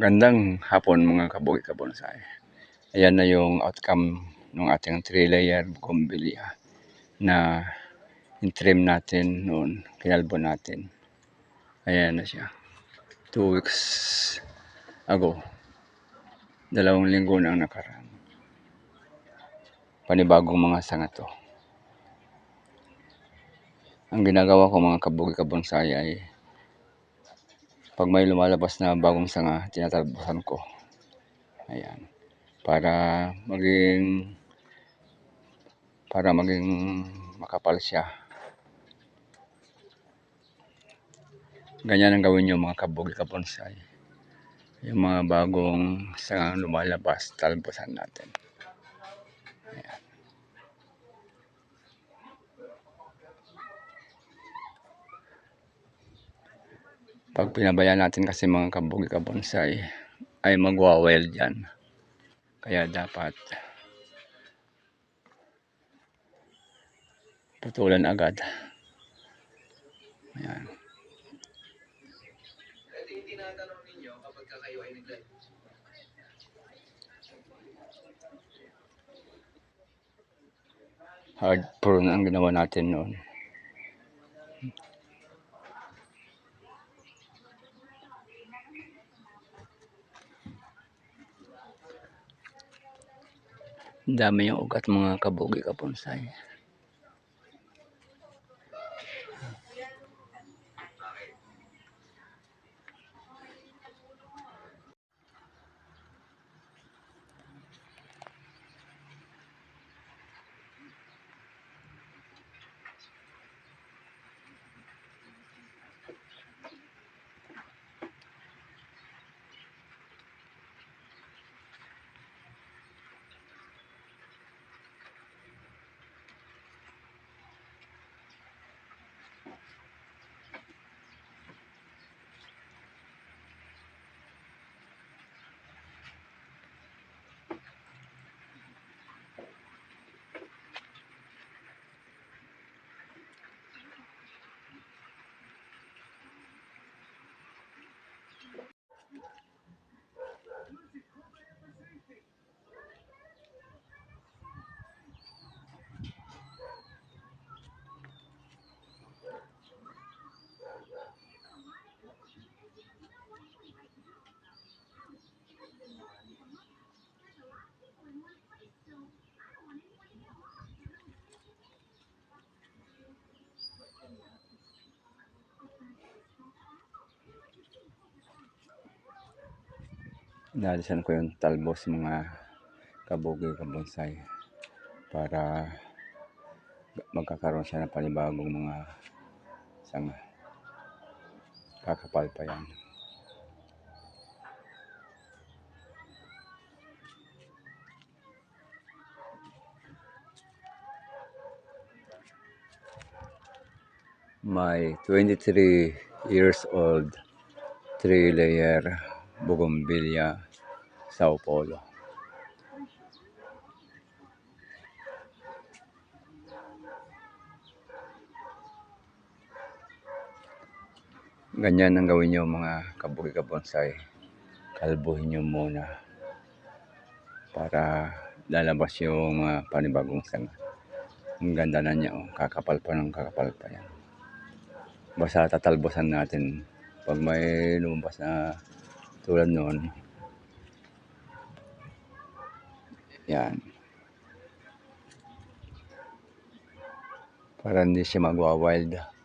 Magandang hapon mga kabugi kabonsai. Ayan na yung outcome ng ating 3 layer bougainvillea na in-trim natin noon, kinalbo natin. Ayan na siya. 2 weeks ago. Dalawang linggo na ang nakaraan. Panibagong mga sanga to. Ang ginagawa ko mga kabugi kabonsai ay pag may lumalabas na bagong sanga, tinatalbusan ko. Ayan. Para maging para maging makapal siya. Ganyan ang gawin nyo mga kabugi kabonsai. Yung mga bagong sanga lumalabas, talbusan natin. Pag pinabayaan natin kasi mga kabugi kabonsai, ay magwa-wild yan. Kaya dapat putulan agad. Ayan. Hard prune ang ginawa natin noon. Dami yung ugat mga kabugi kabonsai. Inalisan ko yung talbos mga kabugi kabonsai para magkakaroon siya ng panibagong mga sanga. Kakapal pa yan. My 23 years old 3 layer bougainvillea Sao Paulo. Ganyan ang gawin nyo mga kabuki kabonsai. Kalbuhin nyo muna para lalabas yung mga panibagong sanga. Ang ganda na niya, oh. kakapal pa ng kakapal pa yan. Basta tatalbosan natin pag may lumabas na tulad noon. Yan. Para hindi siya magwa-wild.